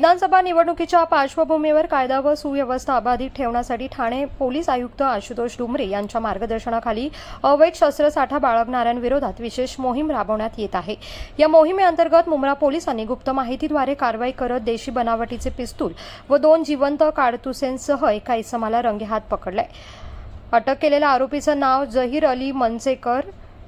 विधानसभा निवडणुकीच्या पार्श्वभूमीवर कायदा व सुव्यवस्था अबाधित ठेवण्यासाठी ठाणे पोलीस आयुक्त आशुतोष डुमरे यांच्या मार्गदर्शनाखाली अवैध शस्त्रसाठा बाळगणाऱ्यांविरोधात विशेष मोहीम राबवण्यात येत आहे. या मोहिमेअंतर्गत मुंब्रा पोलिसांनी गुप्त माहितीद्वारे कारवाई करत देशी बनावटीचे पिस्तूल व दोन जिवंत काडतुसेंसह एका इसमाला रंगेहात पकडलाय. अटक केलेल्या आरोपीचं नाव जहीर अली मनसेकर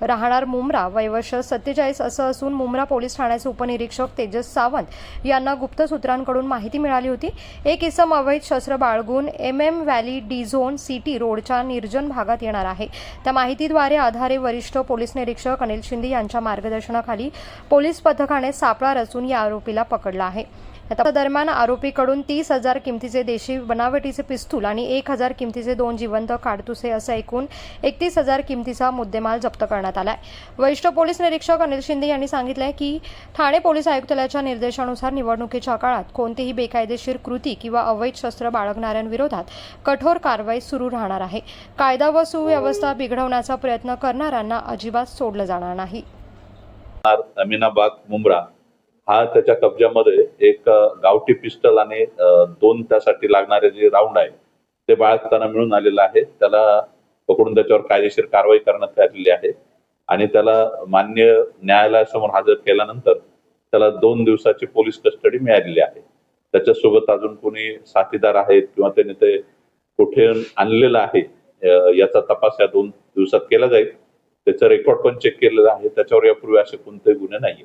राहणार मुंब्रा. वयवर्ष सत्तेचाळीस असं असून मुंब्रा पोलीस ठाण्याचे उपनिरीक्षक तेजस सावंत यांना गुप्त सूत्रांकडून माहिती मिळाली होती. एक इसम अवैध शस्त्र बाळगून M M valley D zone city रोडच्या निर्जन भागात येणार आहे. त्या माहितीद्वारे आधारे वरिष्ठ पोलीस निरीक्षक अनिल शिंदे यांच्या मार्गदर्शनाखाली पोलीस पथकाने सापळा रचून या आरोपीला पकडला आहे. या दरम्यान आरोपीकडून तीस हजार किमतीचे देशी बनावटीचे पिस्तूल आणि एक हजार किमतीचे दोन जिवंत काडतुसे असं एकूण एकतीस हजार किमतीचा मुद्देमाल जप्त करण्यात आलाय. वरिष्ठ पोलीस निरीक्षक अनिल शिंदे यांनी सांगितलंय की ठाणे पोलीस आयुक्तालयाच्या निर्देशानुसार निवडणुकीच्या काळात कोणतीही बेकायदेशीर कृती किंवा अवैध शस्त्र बाळगणाऱ्यांविरोधात कठोर कारवाई सुरू राहणार आहे. कायदा व सुव्यवस्था बिघडवण्याचा प्रयत्न करणाऱ्यांना अजिबात सोडलं जाणार नाही. अमिनाबाग मुंब्रा हा त्याच्या कब्जामध्ये एक गावठी पिस्टल आणि दोन त्यासाठी लागणारे जे राऊंड आहे ते बाळगताना मिळून आलेलं आहे. त्याला पकडून त्याच्यावर कायदेशीर कारवाई करण्यात आलेली आहे. आणि त्याला मान्य न्यायालयासमोर हजर केल्यानंतर त्याला दोन दिवसाची पोलीस कस्टडी मिळालेली आहे. त्याच्यासोबत अजून कोणी साथीदार आहेत किंवा त्याने ते कुठे आणलेलं आहे याचा तपास या दोन दिवसात केला जाईल. त्याचं रेकॉर्ड पण चेक केलेलं आहे. त्याच्यावर यापूर्वी असे कोणतेही गुन्हे नाहीये